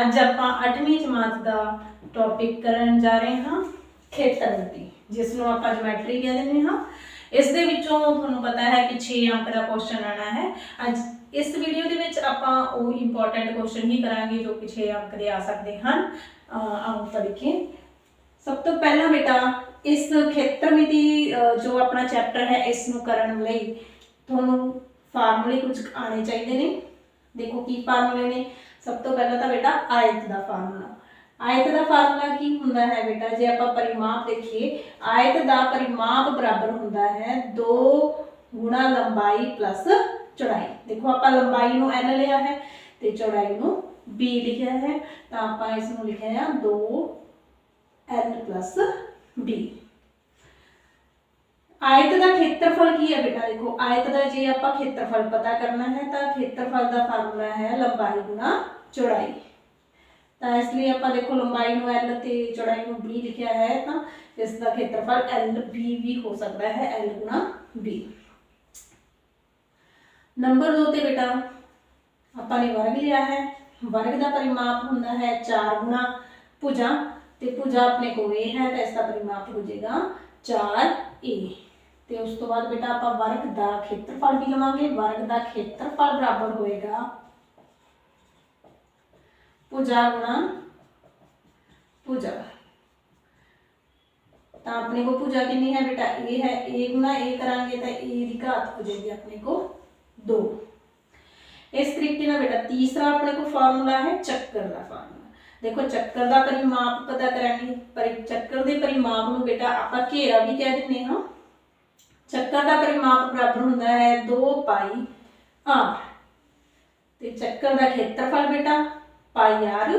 ਅੱਜ ਆਪਾਂ 8ਵੀਂ ਜਮਾਤ ਦਾ ਟੌਪਿਕ ਕਰਨ ਜਾ ਰਹੇ ਹਾਂ, ਖੇਤਰ ਮਿਤੀ ਜਿਸ ਨੂੰ ਆਪਾਂ ਜਿਓਮੈਟਰੀ ਕਹਿ ਦਿੰਦੇ ਹਾਂ। ਇਸ ਦੇ ਵਿੱਚੋਂ ਤੁਹਾਨੂੰ ਪਤਾ ਹੈ ਕਿ 6 ਅੰਕ ਦਾ ਕੁਐਸਚਨ ਆਣਾ ਹੈ। ਅੱਜ ਇਸ ਵੀਡੀਓ ਦੇ ਵਿੱਚ ਆਪਾਂ ਉਹ ਇੰਪੋਰਟੈਂਟ ਕੁਐਸਚਨ ਹੀ ਕਰਾਂਗੇ ਜੋ ਕਿ 6 ਅੰਕ ਦੇ ਆ ਸਕਦੇ ਹਨ। ਅਹ ਆਓ ਤਾਂ ਸਭ ਤੋਂ ਪਹਿਲਾਂ ਬੇਟਾ, ਇਸ ਖੇਤਰ ਮਿਤੀ ਜੋ ਆਪਣਾ ਚੈਪਟਰ ਹੈ ਇਸ ਨੂੰ ਕਰਨ ਲਈ ਤੁਹਾਨੂੰ ਫਾਰਮੂਲੇ ਕੁਝ ਆਣੇ ਚਾਹੀਦੇ ਨੇ। ਦੇਖੋ ਕੀ ਫਾਰਮੂਲੇ ਨੇ। ਸਭ ਤੋਂ ਪਹਿਲਾਂ ਤਾਂ ਬੇਟਾ ਆਇਤ ਦਾ ਫਾਰਮੂਲਾ। ਆਇਤ ਦਾ ਫਾਰਮੂਲਾ ਕੀ ਹੁੰਦਾ ਹੈ ਬੇਟਾ? ਜੇ ਆਪਾਂ ਪਰਿਮਾਪ ਦੇਖੀਏ, ਆਇਤ ਦਾ ਪਰਿਮਾਪ ਬਰਾਬਰ ਹੁੰਦਾ ਹੈ 2 ਗੁਣਾ ਲੰਬਾਈ ਪਲੱਸ ਚੌੜਾਈ। ਦੇਖੋ ਆਪਾਂ ਲੰਬਾਈ ਨੂੰ n ਲਿਆ ਹੈ ਤੇ ਚੌੜਾਈ ਨੂੰ b ਲਿਖਿਆ ਹੈ। ਤਾਂ ਆਪਾਂ ਇਸ ਨੂੰ ਲਿਖਿਆ ਹੈ 2 n b ਆਇਤ ਦਾ ਖੇਤਰਫਲ ਕੀ ਹੈ ਬੇਟਾ ਦੇਖੋ ਆਇਤ ਦਾ ਜੇ ਆਪਾਂ ਖੇਤਰਫਲ ਪਤਾ ਕਰਨਾ ਹੈ ਤਾਂ ਖੇਤਰਫਲ ਦਾ ਫਾਰਮੂਲਾ ਹੈ ਲੰਬਾਈ ਗੁਣਾ ਚੌੜਾਈ ਤਾਂ ਇਸ ਲਈ ਆਪਾਂ ਦੇਖੋ ਲੰਬਾਈ ਨੂੰ l ਤੇ ਚੌੜਾਈ ਨੂੰ b ਲਿਖਿਆ ਹੈ ਤਾਂ ਇਸ ਦਾ ਖੇਤਰਫਲ lb ਵੀ ਹੋ ਸਕਦਾ ਹੈ l ਗੁਣਾ b ਨੰਬਰ 2 ਤੇ ਬੇਟਾ ਆਪਾਂ ਨੇ ਵਰਗ ਲਿਆ ਹੈ ਵਰਗ ਦਾ ਪਰਿਮਾਪ ਹੁੰਦਾ ਹੈ 4 ਗੁਣਾ ਭੁਜਾ ਤੇ ਭੁਜਾ ਆਪਣੇ ਕੋਲ ਇਹ ਹੈ ਤਾਂ ਇਸ ਦਾ ਪਰਿਮਾਪ ਹੋ ਜਾਏਗਾ 4a ਤੇ ਉਸ ਤੋਂ ਬਾਅਦ ਬੇਟਾ ਆਪਾਂ ਵਰਗ ਦਾ ਖੇਤਰਫਲ ਵੀ ਲਵਾਂਗੇ ਵਰਗ ਦਾ ਖੇਤਰਫਲ ਬਰਾਬਰ ਹੋਏਗਾ ਭੁਜਾ ਗੁਣਾ ਭੁਜਾ ਤਾਂ ਆਪਣੇ ਕੋ ਭੁਜਾ ਕਿੰਨੀ ਹੈ ਬੇਟਾ ਇਹ ਹੈ a ਗੁਣਾ a ਕਰਾਂਗੇ ਤਾਂ a ਦੀ ਘਾਤ ਹੋ ਜਾਏਗੀ ਆਪਣੇ ਕੋ 2 ਇਸ ਤਰੀਕੇ ਨਾਲ ਬੇਟਾ ਤੀਸਰਾ ਆਪਣੇ ਕੋ ਫਾਰਮੂਲਾ ਹੈ ਚੱਕਰ ਦਾ ਫਾਰਮੂਲਾ ਦੇਖੋ ਚੱਕਰ ਦਾ ਪਰਿਮਾਪ ਪਤਾ ਕਰਾਂਗੇ ਪਰ ਚੱਕਰ ਦੇ ਪਰਿਮਾਪ ਨੂੰ ਬੇਟਾ ਆਪਾਂ ਘੇਰਾ ਵੀ ਕਹਿ ਦਿੰਦੇ ਹਾਂ ਚੱਕਰ ਦਾ ਪਰਿਮਾਪ ਬਰਾਬਰ ਹੁੰਦਾ ਹੈ 2 ਪਾਈ r ਤੇ ਚੱਕਰ ਦਾ ਖੇਤਰਫਲ ਬੇਟਾ ਪਾਈ r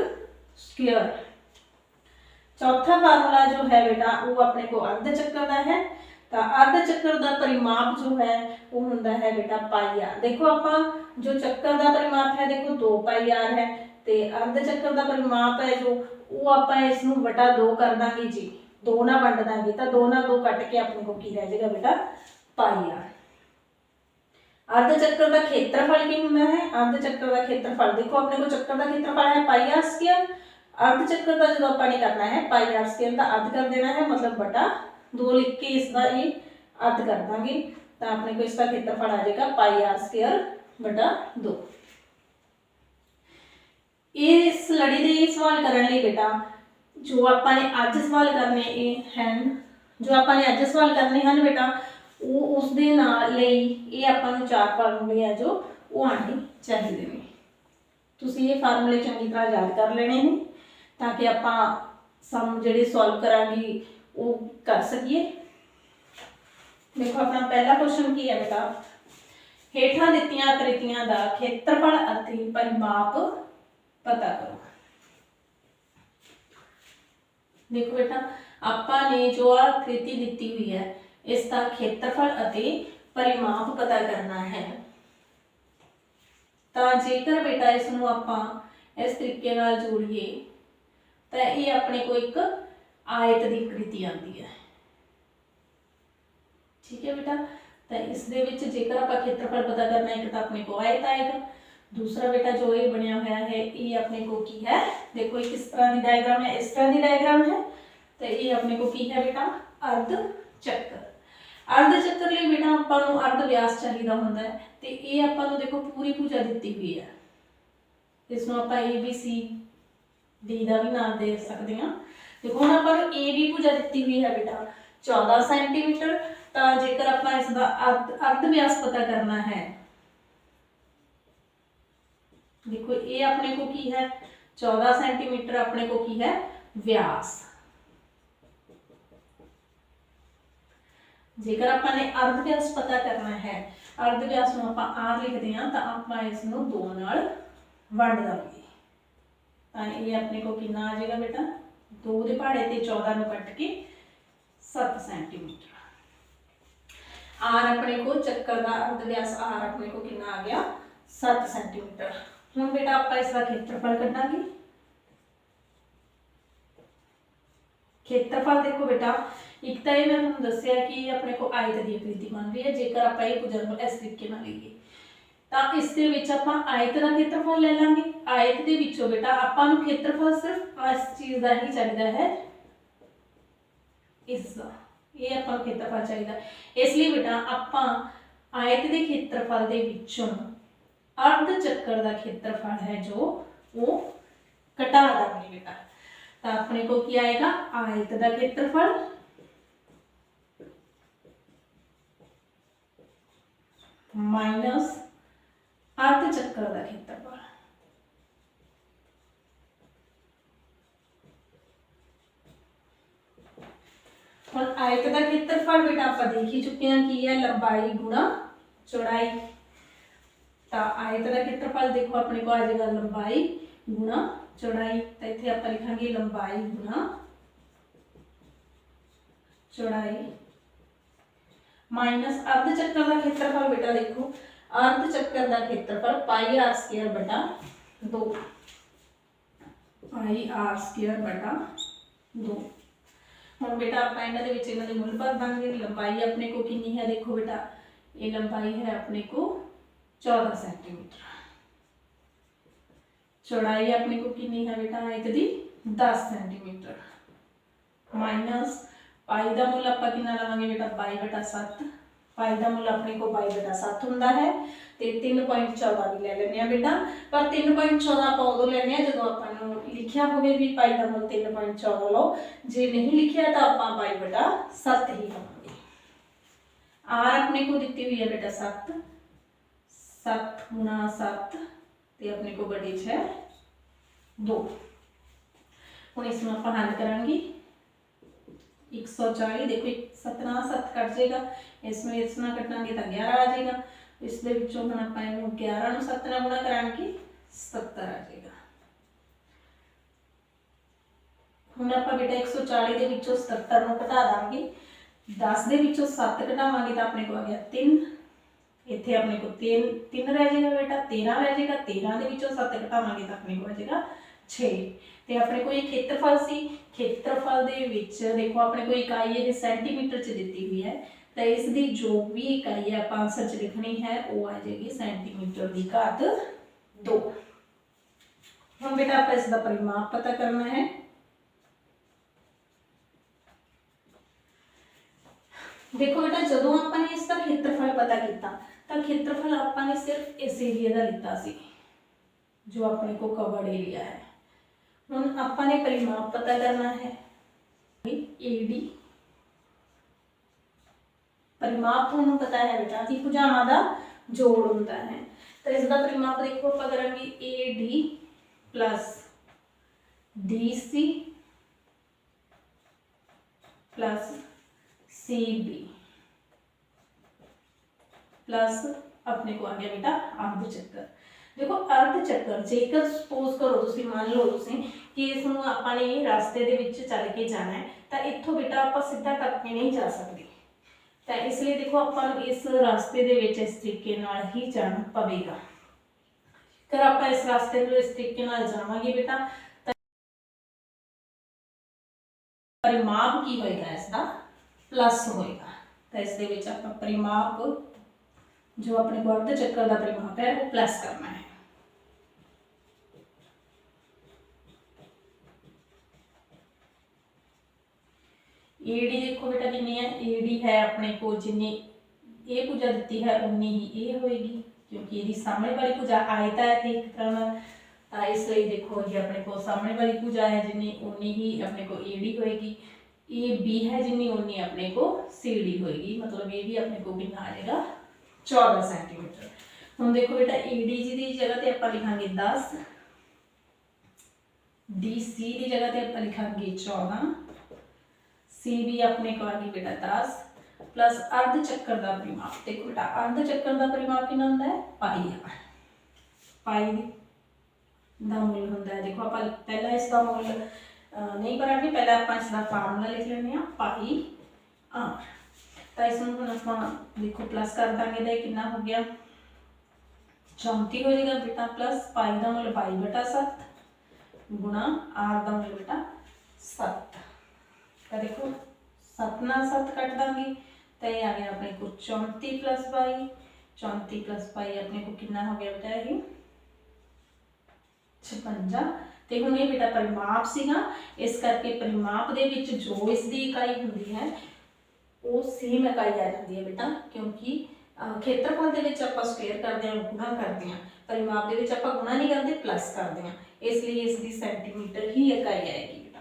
ਸਕੁਅਰ ਚੌਥਾ ਫਾਰਮੂਲਾ ਜੋ ਹੈ ਬੇਟਾ ਉਹ ਆਪਣੇ ਕੋ ਅਰਧ ਚੱਕਰ ਦਾ ਹੈ ਤਾਂ ਅਰਧ ਚੱਕਰ ਦਾ ਪਰਿਮਾਪ ਜੋ ਹੈ ਉਹ ਹੁੰਦਾ ਹੈ ਬੇਟਾ ਪਾਈ r ਦੇਖੋ ਆਪਾਂ ਜੋ ਚੱਕਰ ਦਾ ਪਰਿਮਾਪ ਹੈ ਦੇਖੋ 2 ਪਾਈ r ਹੈ ਤੇ ਅਰਧ ਚੱਕਰ ਦਾ ਪਰਿਮਾਪ ਹੈ ਜੋ ਉਹ ਆਪਾਂ ਇਸ ਨੂੰ ਵਟਾ 2 ਕਰ ਦਾਂਗੇ ਜੀ दो ना वंड देंगे तो दो दो कट के अपने को रह जाएगा बेटा पाई आर अर्ध चक्कर का क्षेत्रफल की होंगे है? अर्ध चक्कर का क्षेत्रफल, देखो अपने को चक्कर का क्षेत्रफल है पाई आर स्केयर अर्ध चक्कर का जो अपने करना है पाई आर स्केयर का अर्ध कर देना है मतलब बटा दो लिख के इसका ही अर्ध कर देंगे तो अपने को इसका क्षेत्रफल आ जाएगा पाई आर स्केयर बटा दो। इस लड़ी के सवाल करने बेटा ਇਹ ਸਵਾਲ ਕਰਨ ਲਈ ਬੇਟਾ ਜੋ ਆਪਾਂ ਨੇ ਅੱਜ ਸਵਾਲ ਕਰਨੇ ਇਹ ਹਨ ਜੋ ਆਪਾਂ ਨੇ ਅੱਜ ਸਵਾਲ ਕਰਨੇ ਹਨ ਬੇਟਾ ਉਹ ਉਸ ਦੇ ਨਾਲ ਲਈ ਇਹ ਆਪਾਂ ਨੂੰ ਚਾਰ ਫਾਰਮੂਲੇ ਆ ਜੋ ਉਹ ਆਣੇ ਚਾਹੀਦੇ ਨੇ ਤੁਸੀਂ ਇਹ ਫਾਰਮੂਲੇ ਚੰਗੀ ਤਰ੍ਹਾਂ ਯਾਦ ਕਰ ਲੈਣੇ ਨੇ ਤਾਂ ਕਿ ਆਪਾਂ ਸਮ ਜਿਹੜੇ ਸੋਲਵ ਕਰਾਂਗੇ ਉਹ ਕਰ ਸਕੀਏ ਦੇਖੋ ਆਪਣਾ ਪਹਿਲਾ ਕੁਐਸਚਨ ਕੀ ਹੈ ਬੇਟਾ ਹੇਠਾਂ ਦਿੱਤੀਆਂ ਆਕ੍ਰਿਤੀਆਂ ਦਾ ਖੇਤਰਫਲ ਅਤੇ ਪਰਿਮਾਪ ਪਤਾ ਕਰੋ ਦੇਖੋ ਬੇਟਾ, ਆਪਾਂ ਨੇ ਜੋ ਆਕ੍ਰਿਤੀ ਦਿੱਤੀ ਹੋਈ ਹੈ, ਇਸ ਦਾ ਖੇਤਰਫਲ ਅਤੇ ਪਰਿਮਾਪ ਪਤਾ ਕਰਨਾ ਹੈ। ਤਾਂ ਜੇਕਰ ਬੇਟਾ ਇਸ ਨੂੰ ਆਪਾਂ ਇਸ ਤਰੀਕੇ ਨਾਲ ਜੋੜੀਏ, ਤਾਂ ਇਹ ਆਪਣੇ ਕੋਲ ਇੱਕ ਆਇਤ ਦੀ ਕ੍ਰਿਤੀ ਆਉਂਦੀ ਹੈ। ਠੀਕ ਹੈ ਬੇਟਾ? ਤਾਂ ਇਸ ਦੇ ਵਿੱਚ ਜੇਕਰ ਆਪਾਂ ਖੇਤਰਫਲ ਪਤਾ ਕਰਨਾ ਹੈ, ਇੱਕ ਤਾਂ ਆਪਣੇ ਕੋਲ ਆਇਤ ਆਏਗਾ। ਦੂਸਰਾ ਬੇਟਾ ਜੋ ਇਹ ਬਣਿਆ ਹੋਇਆ ਹੈ, ਇਹ ਆਪਣੇ को ਕੀ ਹੈ? ਦੇਖੋ ये किस तरह की डायग्राम है इस तरह की डायग्राम है तो ये अपने को की है बेटा अर्ध चक्कर ਅਰਧ ਚੱਕਰ ਲਈ ਬੇਟਾ ਆਪਾਂ ਨੂੰ ਅਰਧ ਵਿਆਸ ਚਾਹੀਦਾ ਹੁੰਦਾ ਹੈ। ਤੇ ਇਹ ਆਪਾਂ ਨੂੰ ਦੇਖੋ ਪੂਰੀ ਪੂਜਾ ਦਿੱਤੀ ਹੋਈ ਹੈ। ਇਸ ਨੂੰ ਆਪਾਂ ਏ ਬੀ ਸੀ ਡੀ ਦਾ ਵੀ ਨਾਮ ਦੇ ਸਕਦੇ ਹਾਂ। ਦੇਖੋ ਹੁਣ ਆਪਾਂ ਨੂੰ ਏ ਵੀ ਪੂਜਾ ਦਿੱਤੀ ਹੋਈ ਹੈ ਬੇਟਾ। 14 ਸੈਂਟੀਮੀਟਰ ਤਾਂ ਜੇਕਰ ਆਪਾਂ ਇਸ ਦਾ ਅਰਧ ਵਿਆਸ ਪਤਾ ਕਰਨਾ ਹੈ ਦੇਖੋ ਇਹ ਆਪਣੇ ਕੋ ਕੀ ਹੈ 14 ਸੈਂਟੀਮੀਟਰ ਆਪਣੇ ਕੋ ਕੀ ਹੈ ਵਿਆਸ ਜੇਕਰ ਆਪਾਂ ਨੇ ਅਰਧ ਵਿਆਸ ਪਤਾ ਕਰਨਾ ਹੈ ਅਰਧ ਵਿਆਸ ਨੂੰ ਆਪਾਂ r ਲਿਖਦੇ ਹਾਂ ਤਾਂ ਆਪਾਂ ਇਸ ਨੂੰ 2 ਨਾਲ ਵੰਡ ਦਾਂਗੇ ਤਾਂ ਇਹ ਆਪਣੇ ਕੋ ਕਿੰਨਾ ਆ ਜਾਏਗਾ ਬੇਟਾ 2 ਦੇ ਪਹਾੜੇ ਤੇ 14 ਨੂੰ ਕੱਟ ਕੇ 7 ਸੈਂਟੀਮੀਟਰ r ਆਪਣੇ ਕੋ ਚੱਕਰ ਦਾ ਅਰਧ ਵਿਆਸ r ਆਪਣੇ ਕੋ ਕਿੰਨਾ ਆ ਗਿਆ 7 ਸੈਂਟੀਮੀਟਰ ਹੁਣ ਬੇਟਾ ਆਪਾਂ ਇਸ ਦਾ ਖੇਤਰਫਲ ਕੱਢਾਂਗੇ ਖੇਤਰਫਲ ਦੇਖੋ ਬੇਟਾ ਇੱਕ ਤਾਂ ਇਹ ਮੈਂ ਤੁਹਾਨੂੰ ਦੱਸਿਆ ਕਿ ਆਪਣੇ ਕੋ ਆਇਤ ਦੀ ਆਕ੍ਰਿਤੀ ਬਣ ਰਹੀ ਹੈ ਜੇਕਰ ਆਪਾਂ ਇਹ ਭੁਜਨ ਨੂੰ ਇਸ ਤਰੀਕੇ ਨਾਲ ਲਈਏ ਤਾਂ ਇਸ ਦੇ ਵਿੱਚ ਆਪਾਂ ਆਇਤ ਦਾ ਖੇਤਰਫਲ ਲੈ ਲਾਂਗੇ ਆਇਤ ਦੇ ਵਿੱਚੋਂ ਬੇਟਾ ਆਪਾਂ ਨੂੰ ਖੇਤਰਫਲ ਸਿਰਫ ਇਸ ਚੀਜ਼ ਦਾ ਹੀ ਚਾਹੀਦਾ ਹੈ ਇਸ ਦਾ ਇਹ ਆਪਾਂ ਨੂੰ ਖੇਤਰਫਲ ਚਾਹੀਦਾ ਇਸ ਲਈ ਬੇਟਾ ਆਪਾਂ ਆਇਤ ਦੇ ਖੇਤਰਫਲ ਦੇ ਵਿੱਚੋਂ ਅਰਧ ਚੱਕਰ ਦਾ ਖੇਤਰਫਲ ਹੈ ਜੋ ਉਹ ਘਟਾ ਦਾਂਗੇ ਬੇਟਾ ਤਾਂ ਆਪਣੇ ਕੋ ਕੀ ਆਏਗਾ ਆਇਤ ਦਾ ਖੇਤਰਫਲ ਮਾਈਨਸ ਅਰਧ ਚੱਕਰ ਦਾ ਖੇਤਰਫਲ ਹੁਣ ਆਇਤ ਦਾ ਖੇਤਰਫਲ ਬੇਟਾ ਆਪਾਂ ਦੇਖ ਹੀ ਚੁੱਕੇ ਹਾਂ ਕੀ ਹੈ ਲੰਬਾਈ ਗੁਣਾ ਚੌੜਾਈ ਤਾਂ ਆਇਤ ਦਾ ਖੇਤਰਫਲ ਦੇਖੋ ਆਪਣੇ ਕੋ ਆ ਜਾਏਗਾ ਲੰਬਾਈ ਗੁਣਾ ਚੌੜਾਈ ਤਾਂ ਇੱਥੇ ਆਪਾਂ ਲਿਖਾਂਗੇ ਲੰਬਾਈ ਗੁਣਾ ਚੌੜਾਈ ਮਾਈਨਸ ਅਰਧ ਚੱਕਰ ਦਾ ਖੇਤਰਫਲ ਬੇਟਾ ਦੇਖੋ ਅਰਧ ਚੱਕਰ ਦਾ ਖੇਤਰਫਲ ਪਾਈ ਆਰ ਸਕੁਅਰ ਬਟਾ 2 ਪਾਈ ਆਰ ਸਕੁਅਰ ਬਟਾ 2 ਹੁਣ ਬੇਟਾ ਆਪਾਂ ਇਹਨਾਂ ਦੇ ਵਿੱਚ ਇਹਨਾਂ ਦੇ ਮੁੱਲ ਭਰ ਦਾਂਗੇ ਲੰਬਾਈ ਆਪਣੇ ਕੋ ਕਿੰਨੀ ਹੈ ਦੇਖੋ ਬੇਟਾ ਇਹ ਲੰਬਾਈ चौदह सेंटीमीटर। चौड़ाई अपने को कितनी है बेटा? एक दी दस सेंटीमीटर। माइनस पाई का मुल आप कि लवेंगे बेटा? बाई बटा सत्त पाई का मुल अपने को बाई बटा सत्त हों है। तो तीन पॉइंट चौदह भी ले लें बेटा। पर तीन पॉइंट चौदह आप उदो लें जो आप लिखा हो भी पाई का मुल तीन पॉइंट चौदह लो। जे नहीं लिखा तो आप बाई बटा सत्त ही लवेंगे आर अपने को दी हुई है बेटा सत्त ਸੱਤ ਗੁਣਾ ਸੱਤ ਤੇ ਆਪਣੇ ਕੋ ਬੜੀ ਛੇ ਦੋ। ਹੁਣ ਇਸ ਨੂੰ ਆਪਾਂ ਹੱਲ ਕਰਾਂਗੇ। 140 ਦੇਖੋ 17 7 ਕੱਟ ਜਾਏਗਾ। ਇਸ ਨੂੰ ਇਸ ਨਾਲ ਕੱਟਾਂਗੇ ਤਾਂ 11 ਆ ਜਾਏਗਾ। ਇਸ ਦੇ ਵਿੱਚੋਂ ਹੁਣ ਆਪਾਂ ਇਹਨੂੰ 11 ਨੂੰ 7 ਨਾਲ ਗੁਣਾ ਕਰਾਂਗੇ 70 ਆ ਜਾਏਗਾ। ਹੁਣ ਆਪਾਂ ਬੇਟਾ 140 ਦੇ ਵਿੱਚੋਂ 77 ਨੂੰ ਘਟਾ ਦਾਂਗੇ। 10 ਦੇ ਵਿੱਚੋਂ 7 ਘਟਾਵਾਂਗੇ ਤਾਂ ਆਪਣੇ ਕੋਲ ਆ ਗਿਆ 3 ਇੱਥੇ ਆਪਣੇ ਕੋਲ 3 3 ਰਹਿ ਜਾਏਗਾ ਬੇਟਾ 13 ਰਹਿ ਜਾਏਗਾ 13 ਦੇ ਵਿੱਚੋਂ 7 ਘਟਾਵਾਂਗੇ ਤਾਂ ਆਪਣੇ ਕੋਲ ਆ ਜਾਏਗਾ 6 ਤੇ ਆਪਣੇ ਕੋਲ ਇਹ ਖੇਤਰਫਲ ਸੀ ਖੇਤਰਫਲ ਦੇ ਵਿੱਚ ਦੇਖੋ ਆਪਣੇ ਕੋਲ ਇਕਾਈ ਇਹ ਸੈਂਟੀਮੀਟਰ ਚ ਦਿੱਤੀ ਹੋਈ ਹੈ ਤਾਂ ਇਸ ਦੀ ਜੋ ਵੀ ਇਕਾਈ ਹੈ ਆਪਾਂ ਆਂਸਰ ਚ ਲਿਖਣੀ ਹੈ ਉਹ ਆ ਜਾਏਗੀ ਸੈਂਟੀਮੀਟਰ ਦੀ ਘਾਤ 2 ਹੁਣ ਬੇਟਾ ਆਪਾਂ ਇਸ ਦਾ ਪਰਿਮਾਪ ਪਤਾ ਕਰਨਾ ਹੈ ਦੇਖੋ ਬੇਟਾ ਜਦੋਂ ਆਪਾਂ ਨੇ ਇਸ ਦਾ ਖੇਤਰਫਲ ਪਤਾ ਕੀਤਾ ਤਾਂ ਖੇਤਰਫਲ ਆਪਾਂ ਨੇ ਸਿਰਫ ਇਸ ਏਰੀਆ ਦਾ ਲਿੱਤਾ ਸੀ ਜੋ ਆਪਣੇ ਕੋ ਕਵਰਡ ਏਰੀਆ ਹੈ ਹੁਣ ਆਪਾਂ ਨੇ ਪਰਿਮਾਪ ਪਤਾ ਕਰਨਾ ਹੈ AD ਪਰਿਮਾਪ ਤੁਹਾਨੂੰ ਪਤਾ ਹੈ ਬੇਟਾ ਕਿ ਭੁਜਾਵਾਂ ਦਾ ਜੋੜ ਹੁੰਦਾ ਹੈ ਤਾਂ ਇਸ ਦਾ ਪਰਿਮਾਪ ਦੇਖੋ ਆਪਾਂ ਕਰਾਂਗੇ AD plus DC plus CB plus ਆਪਣੇ ਕੋ ਆ ਗਿਆ ਬੇਟਾ ਅਰਧ ਚੱਕਰ ਦੇਖੋ ਅਰਧ ਚੱਕਰ ਜੇਕਰ ਸਪੋਜ਼ ਕਰੋ ਤੁਸੀਂ ਮੰਨ ਲਓ ਤੁਸੀਂ ਕਿ ਇਸ ਨੂੰ ਆਪਾਂ ਨੇ ਰਸਤੇ ਦੇ ਵਿੱਚ ਚੱਲ ਕੇ ਜਾਣਾ ਹੈ ਤਾਂ ਇੱਥੋਂ ਬੇਟਾ ਆਪਾਂ ਸਿੱਧਾ ਕਰਕੇ ਨਹੀਂ ਜਾ ਸਕਦੇ ਤਾਂ ਇਸ ਲਈ ਦੇਖੋ ਆਪਾਂ ਨੂੰ ਇਸ ਰਸਤੇ ਦੇ ਵਿੱਚ ਇਸ ਤਰੀਕੇ ਨਾਲ ਹੀ ਜਾਣਾ ਪਵੇਗਾ ਕਰ ਆਪਾਂ ਇਸ ਰਸਤੇ ਨੂੰ ਇਸ ਤਰੀਕੇ ਨਾਲ ਜਾਵਾਂਗੇ ਬੇਟਾ ਤਾਂ ਪਰਿਮਾਪ ਕੀ ਹੋਏਗਾ ਇਸ ਦਾ ਪਲੱਸ ਹੋਏਗਾ ਤਾਂ ਇਸ ਦੇ ਵਿੱਚ ਆਪਾਂ ਪਰਿਮਾਪ ਜੋ ਆਪਣੇ ਕੋ ਅਰਧ ਚੱਕਰ ਦਾ ਪਰਿਮਾਪ ਹੈ ਉਹ ਪਲੱਸ ਕਰਨਾ ਹੈ ਏਡੀ ਦੇਖੋ ਬੇਟਾ ਕਿੰਨੀ ਹੈ ਏਡੀ ਹੈ ਆਪਣੇ ਕੋ ਜਿੰਨੀ ਇਹ ਭੁਜਾ ਦਿੱਤੀ ਹੈ ਉਨੀ ਹੀ ਇਹ ਹੋਏਗੀ ਕਿਉਂਕਿ ਇਹਦੀ ਸਾਹਮਣੇ ਵਾਲੀ ਭੁਜਾ ਆਇਤਾ ਹੈ ਤੇ ਇੱਕ ਤਰ੍ਹਾਂ ਨਾਲ ਤਾਂ ਇਸ ਲਈ ਦੇਖੋ ਇਹ ਆਪਣੇ ਕੋ ਸਾਹਮਣੇ ਵਾਲੀ ਭੁਜਾ ਹੈ ਜਿੰਨੀ ਉਨੀ ਹੀ ਆਪਣੇ ਕੋ ਏਡੀ ਹੋਏਗੀ ਇਹ ਬੀ ਹੈ ਜਿੰਨੀ ਉਨੀ ਆਪਣੇ ਕੋ ਸੀਡੀ ਹੋਏਗੀ ਮਤਲਬ ਇਹ ਵੀ ਆਪਣੇ ਕੋ ਕਿੰਨਾ ਆ ਜਾਏਗਾ 14 ਸੈਂਟੀਮੀਟਰ ਹੁਣ ਦੇਖੋ ਬੇਟਾ ਏਡੀ ਜੀ ਦੀ ਜਗ੍ਹਾ ਤੇ ਆਪਾਂ ਲਿਖਾਂਗੇ 10 DC ਦੀ ਜਗ੍ਹਾ ਤੇ ਆਪਾਂ ਲਿਖਾਂਗੇ 14 CB ਆਪਣੇ ਕੋ ਬੇਟਾ 10 ਪਲੱਸ ਅਰਧ ਚੱਕਰ ਦਾ ਪਰਿਮਾਪ। ਦੇਖੋ ਬੇਟਾ ਅਰਧ ਚੱਕਰ ਦਾ ਪਰਿਮਾਪ ਕਿੰਨਾ ਹੁੰਦਾ ਹੈ? ਪਾਈ ਆ ਪਾਈ ਦਾ ਮੁੱਲ ਹੁੰਦਾ ਹੈ। ਦੇਖੋ ਆਪਾਂ ਪਹਿਲਾਂ ਇਸ ਦਾ ਮੁੱਲ ਨਹੀਂ ਕਰਾਂਗੇ ਪਹਿਲਾਂ ਆਪਾਂ ਇਸ ਦਾ ਫਾਰਮੂਲਾ ਲਿਖ ਲੈਂਦੇ ਹਾਂ। ਪਾਈ ਆਰ ਤਾਂ ਇਸ ਨੂੰ ਹੁਣ ਆਪਾਂ ਦੇਖੋ ਪਲੱਸ ਕਰ ਦਾਂਗੇ ਤਾਂ ਇਹ ਕਿੰਨਾ ਹੋ ਗਿਆ। 34 ਹੋ ਜਾਏਗਾ ਬੇਟਾ ਪਲੱਸ ਪਾਈ ਦਾ ਮੁੱਲ 22 ਬਟਾ 7 ਗੁਣਾ ਆਰ ਦਾ ਮੁੱਲ ਬੇਟਾ 7 ਤਾਂ ਦੇਖੋ 7 ਨਾਲ 7 ਕੱਟ ਦਾਂਗੇ, ਤਾਂ ਇਹ ਆ ਗਿਆ ਆਪਣੇ ਕੋਲ 34 22 34 ਪਲੱਸ ਪਾਈ ਆਪਣੇ ਕੋਲ ਕਿੰਨਾ ਹੋ ਗਿਆ ਬੇਟਾ ਇਹ? 56 ਤੇ ਹੁਣ ਇਹ ਬੇਟਾ ਪਰਿਮਾਪ ਸੀਗਾ, ਇਸ ਕਰਕੇ ਪਰਿਮਾਪ ਦੇ ਵਿੱਚ ਜੋ ਇਸ ਦੀ ਇਕਾਈ ਹੁੰਦੀ ਹੈ ਉਹ ਸੇਮ ਇਕਾਈ ਆ ਜਾਂਦੀ ਹੈ ਬੇਟਾ ਕਿਉਂਕਿ ਅਹ, ਖੇਤਰਫਲ ਦੇ ਵਿੱਚ ਆਪਾਂ ਸਕੁਅਰ ਕਰਦੇ ਹਾਂ ਗੁਣਾ ਕਰਦੇ ਹਾਂ ਪਰਿਮਾਪ ਦੇ ਵਿੱਚ ਆਪਾਂ ਗੁਣਾ ਨਹੀਂ ਕਰਦੇ ਪਲੱਸ ਕਰਦੇ ਹਾਂ ਇਸ ਲਈ ਇਸ ਦੀ ਸੈਂਟੀਮੀਟਰ ਹੀ ਇਕਾਈ ਆਏਗੀ ਬੇਟਾ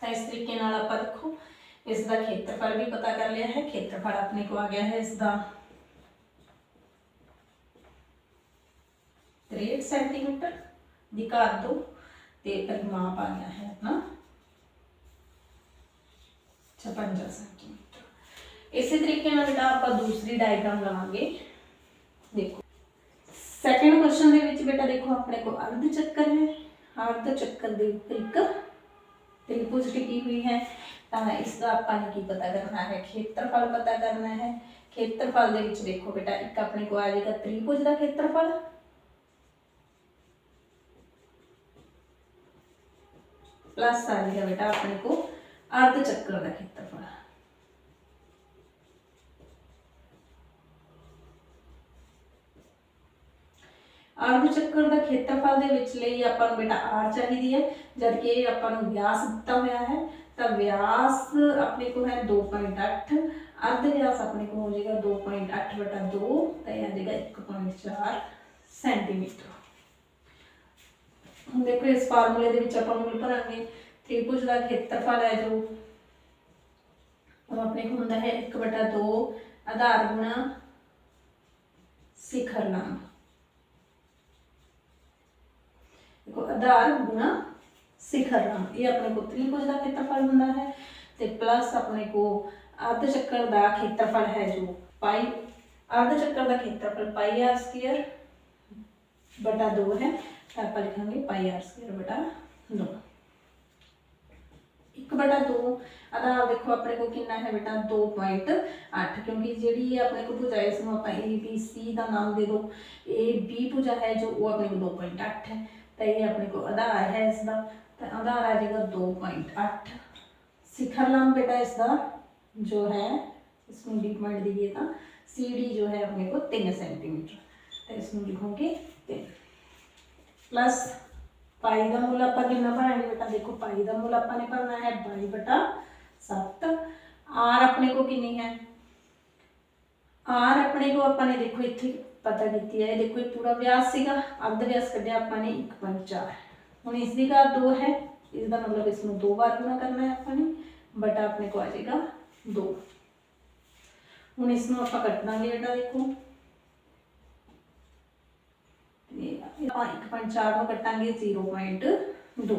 ਤਾਂ ਇਸ ਤਰੀਕੇ ਨਾਲ ਆਪਾਂ ਦੇਖੋ ਇਸ ਦਾ ਖੇਤਰਫਲ ਵੀ ਪਤਾ ਕਰ ਲਿਆ ਹੈ ਖੇਤਰਫਲ ਆਪਣੇ ਕੋ ਆ ਗਿਆ ਹੈ ਇਸ ਦਾ 63 ਸੈਂਟੀਮੀਟਰ ਦੀ ਘਾਤ ਦੋ ਤੇ ਪਰਿਮਾਪ ਆ ਗਿਆ ਹੈ ਆਪਣਾ 56 ਸੈਂਟੀਮੀਟਰ ਇਸੇ ਤਰੀਕੇ ਨਾਲ ਬੇਟਾ ਆਪਾਂ ਦੂਸਰੀ ਡਾਇਗਰਾਮ ਲਵਾਂਗੇ ਦੇਖੋ ਸੈਕੰਡ ਕੁਐਸਚਨ ਦੇ ਵਿੱਚ ਬੇਟਾ ਦੇਖੋ ਆਪਣੇ ਕੋ ਅਰਧ ਚੱਕਰ ਹੈ ਅਰਧ ਚੱਕਰ ਦੇ ਉੱਪਰ ਇੱਕ ਤ੍ਰਿਭੁਜ ਟਿਕੀ ਹੋਈ ਹੈ ਤਾਂ ਇਸ ਦਾ ਆਪਾਂ ਨੇ ਕੀ ਪਤਾ ਕਰਨਾ ਹੈ ਖੇਤਰਫਲ ਪਤਾ ਕਰਨਾ ਹੈ ਖੇਤਰਫਲ ਦੇ ਵਿੱਚ ਦੇਖੋ ਬੇਟਾ ਇੱਕ ਆਪਣੇ ਕੋ ਆ ਜਾਏਗਾ ਤ੍ਰਿਭੁਜ ਦਾ ਖੇਤਰਫਲ ਪਲੱਸ ਆ ਜਾਏਗਾ ਬੇਟਾ ਆਪਣੇ ਕੋ ਅਰਧ ਚੱਕਰ ਦਾ ਖੇਤਰਫਲ ਅਰਧ ਚੱਕਰ ਦਾ ਖੇਤਰਫਲ ਦੇ ਵਿੱਚ ਲਈ ਆਪਾਂ ਨੂੰ ਬੇਟਾ r ਚਾਹੀਦੀ ਹੈ ਜਦ ਕਿ ਇਹ ਆਪਾਂ ਨੂੰ ਵਿਆਸ ਦਿੱਤਾ ਹੋਇਆ ਹੈ ਤਾਂ ਵਿਆਸ ਆਪਣੇ ਕੋਲ ਹੈ 2.8 ਅਰਧ ਵਿਆਸ ਆਪਣੇ ਕੋਲ ਹੋ ਜਾਏਗਾ 2.8 ਬਟਾ 2 ਤਾਂ ਇਹ ਆ ਜਾਏਗਾ 1.4 ਸੈਂਟੀਮੀਟਰ ਹੁਣ ਦੇਖੋ ਇਸ ਫਾਰਮੂਲੇ ਦੇ ਵਿੱਚ ਆਪਾਂ त्रिभुज का क्षेत्रफल है जो अपने को होंगे है एक बटा दो आधार गुणा शिखर लंब देखो आधार गुणा शिखर लंब ये अपने को त्रिभुज का क्षेत्रफल होंगे है तो प्लस अपने को अर्ध चक्कर का क्षेत्रफल है जो पाई अर्ध चक्कर का क्षेत्रफल पाई आर स्क्र बटा दो है तो आप लिखेंगे पाई आर स्क्र बटा दो बटा दो आदा देखो अपने को कि है बेटा दो पॉइंट अठ क्योंकि जी अपने को भुजा इसमें आप ए बी सी का नाम दे दो ए बी भुजा है जो वो अपने को दो पॉइंट अठ है तो यह अपने को आधार है इसका तो आधार है जो दो पॉइंट अठ शिखर लाम बेटा इसका जो है इसमें डी पॉइंट दीजिए तो सी डी जो है अपने को तीन सेंटीमीटर तो इसमें लिखोगे तीन प्लस पाई का मुल आप कि भराएँगे बेटा देखो, पाई का मुल आपने भरना है बाई बटा सत्त। आर अपने को कि है? आर अपने को अपने देखो इतने पता की है। देखो, ये पूरा व्यास अर्ध व्यास क्या अपने एक पॉइंट चार। हूँ इसकी घर दो है। इसका मतलब इसमें दो बार गुना करना है अपने बटा अपने को आ जाएगा दो। हूँ इसमें आप कट देंगे बेटा देखो। ਆਪਾਂ ਕੱਟ 1.4 ਨੂੰ ਕੱਟਾਂਗੇ 0.2 ਦੋ।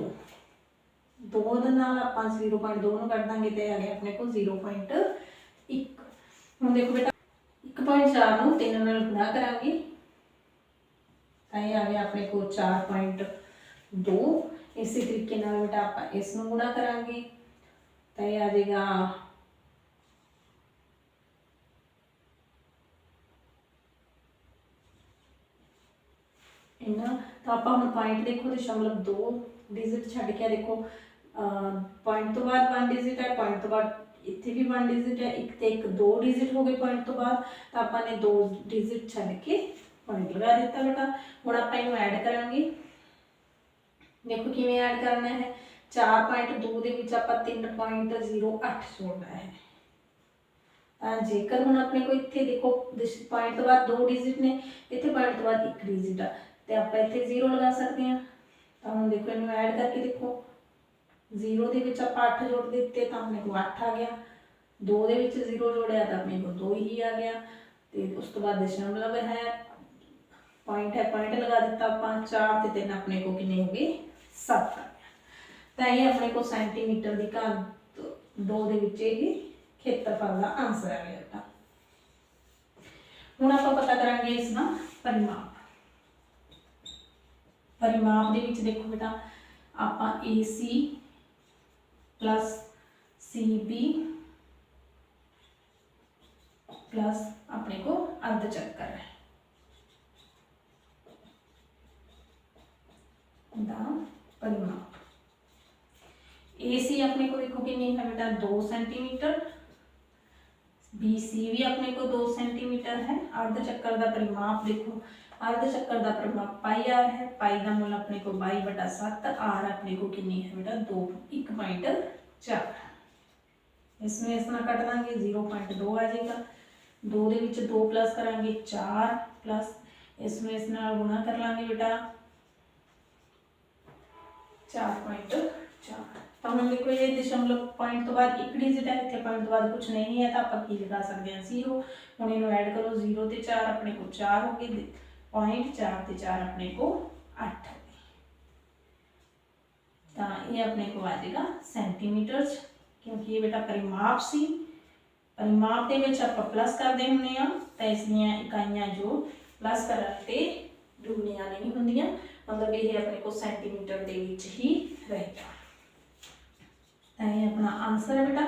ਦੇ ਨਾਲ ਆਪਾਂ 0.2 ਨੂੰ ਕੱਟ ਦਾਂਗੇ ਤੇ ਆ ਗਿਆ ਆਪਣੇ ਕੋਲ 0.1 ਹੁਣ ਦੇਖੋ ਬੇਟਾ 1.4 ਨੂੰ 3 ਨਾਲ ਗੁਣਾ ਕਰਾਂਗੇ। ਤਾਂ ਇਹ ਆ ਗਿਆ ਆਪਣੇ ਕੋਲ 4.2 ਇਸੇ ਤਰੀਕੇ ਨਾਲ ਬੇਟਾ ਆਪਾਂ ਇਸ ਨੂੰ ਗੁਣਾ ਕਰਾਂਗੇ। ਤਾਂ ਇਹ ਆ ਜਾਏਗਾ ਇਹਨਾਂ ਤਾਂ ਆਪਾਂ ਹੁਣ ਪੁਆਇੰਟ ਦੇਖੋ ਦਸ਼ਮਲਵ 2 ਡਿਜਿਟ ਛੱਡ ਕੇ ਦੇਖੋ ਪੁਆਇੰਟ ਤੋਂ ਬਾਅਦ 1 ਡਿਜਿਟ ਹੈ ਪੁਆਇੰਟ ਤੋਂ ਬਾਅਦ ਇੱਥੇ ਵੀ 1 ਡਿਜਿਟ ਹੈ ਇੱਕ ਤੇ ਇੱਕ ਦੋ ਡਿਜਿਟ ਹੋ ਗਏ ਪੁਆਇੰਟ ਤੋਂ ਬਾਅਦ ਤਾਂ ਆਪਾਂ ਨੇ ਦੋ ਡਿਜਿਟ ਛੱਡ ਕੇ ਪੁਆਇੰਟ ਲਗਾ ਦਿੱਤਾ ਬੇਟਾ ਹੁਣ ਆਪਾਂ ਇਹਨੂੰ ਐਡ ਕਰਾਂਗੇ ਦੇਖੋ ਕਿਵੇਂ ਐਡ ਕਰਨਾ ਹੈ 4.2 ਦੇ ਵਿੱਚ ਆਪਾਂ 3.08 ਜੋੜਨਾ ਹੈ ਤਾਂ ਜੇਕਰ ਹੁਣ ਆਪਣੇ ਕੋਲ ਇੱਥੇ ਦੇਖੋ ਪੁਆਇੰਟ ਤੋਂ ਬਾਅਦ ਦੋ ਡਿਜਿਟ ਨੇ ਇੱਥੇ ਪੁਆਇੰਟ ਤੋਂ ਬਾਅਦ ਇੱਕ ਡਿਜਿਟ ਆ तो आप इतने ज़ीरो लगा सकते हैं। तो हम देखो इन ऐड करके देखो। ज़ीरो के आप अठ जोड़ दिते तो अपने को अठ आ गया। दो ज़ीरो जोड़िया तो अपने को दो ही आ गया। तो उस तो बाद दशमलव मतलब है पॉइंट है पॉइंट लगा दिता आप चार तो से तीन अपने को किने हो गए? सत्त आ गया। तो ये अपने को सेंटीमीटर की घर दो खेत्रफल का आंसर आ गया हूँ आप पता करा इसका परिमाप ਪਰਿਮਾਪ ਪਰਿਮਾਪ ਦੇ ਵਿੱਚ ਦੇਖੋ ਬੇਟਾ ਆਪਾਂ AC ਪਲੱਸ CB ਪਲੱਸ ਆਪਣੇ ਕੋ ਅਰਧ ਚੱਕਰ ਹੈ ਦਾ ਪਰਿਮਾਪ AC ਆਪਣੇ ਕੋ ਦੇਖੋ ਕਿੰਨੀ ਹੈ ਬੇਟਾ 2 ਸੈਂਟੀਮੀਟਰ BC ਵੀ ਆਪਣੇ ਕੋ 2 ਸੈਂਟੀਮੀਟਰ ਹੈ ਅਰਧ ਚੱਕਰ ਦਾ ਪਰਿਮਾਪ ਦੇਖੋ ਅਰਧ ਚੱਕਰ ਦਾ ਪਰਿਮਾਪ ਪਾਈ ਆਰ ਹੈ ਪਾਈ ਦਾ ਮੁੱਲ ਆਪਣੇ ਕੋ 22 ਬਟਾ 7 ਆਰ ਆਪਣੇ ਕੋ ਕਿੰਨੀ ਹੈ ਬੇਟਾ 2 1.4 ਇਸ ਨੂੰ ਇਸ ਨਾਲ ਕੱਟ ਦਾਂਗੇ 0.2 ਆ ਜਾਏਗਾ 2 ਦੇ ਵਿੱਚ 2 ਪਲੱਸ ਕਰਾਂਗੇ 4 ਪਲੱਸ ਇਸ ਨੂੰ ਇਸ ਨਾਲ ਗੁਣਾ ਕਰ ਲਾਂਗੇ ਬੇਟਾ 4.4 ਤਾਂ ਹੁਣ ਦੇਖੋ ਇਹ ਦਸ਼ਮਲਵ ਪੁਆਇੰਟ ਤੋਂ ਬਾਅਦ ਇੱਕ ਡਿਜਿਟ ਹੈ ਇੱਥੇ ਪੁਆਇੰਟ ਤੋਂ ਬਾਅਦ ਕੁਝ ਨਹੀਂ ਹੈ ਤਾਂ ਆਪਾਂ ਕੀ ਲਗਾ ਸਕਦੇ ਹਾਂ 0 ਹੁਣ ਇਹਨੂੰ ਐਡ ਕਰੋ 0 ਤੇ 4 ਆਪਣੇ ਕੋਲ 4 ਹੋ ਗਏ ਪੁਆਇੰਟ 4 ਤੇ 4 ਆਪਣੇ ਕੋਲ 8 ਹੋ ਗਏ ਤਾਂ ਇਹ ਆਪਣੇ ਕੋਲ ਆ ਜਾਏਗਾ ਸੈਂਟੀਮੀਟਰ 'ਚ ਕਿਉਂਕਿ ਇਹ ਬੇਟਾ ਪਰਿਮਾਪ ਸੀ ਪਰਿਮਾਪ ਦੇ ਵਿੱਚ ਆਪਾਂ ਪਲੱਸ ਕਰਦੇ ਹੁੰਦੇ ਆ ਤਾਂ ਇਸ ਦੀਆਂ ਇਕਾਈਆਂ ਜੋ ਪਲੱਸ ਕਰਨ ਤੇ ਦੁਗਣੀਆਂ ਨਹੀਂ ਹੁੰਦੀਆਂ ਮਤਲਬ ਇਹ ਆਪਣੇ ਕੋਲ ਸੈਂਟੀਮੀਟਰ ਦੇ ਵਿੱਚ ਹੀ ਰਹੇਗਾ ਤਾਂ ਇਹ ਆਪਣਾ ਆਨਸਰ ਹੈ ਬੇਟਾ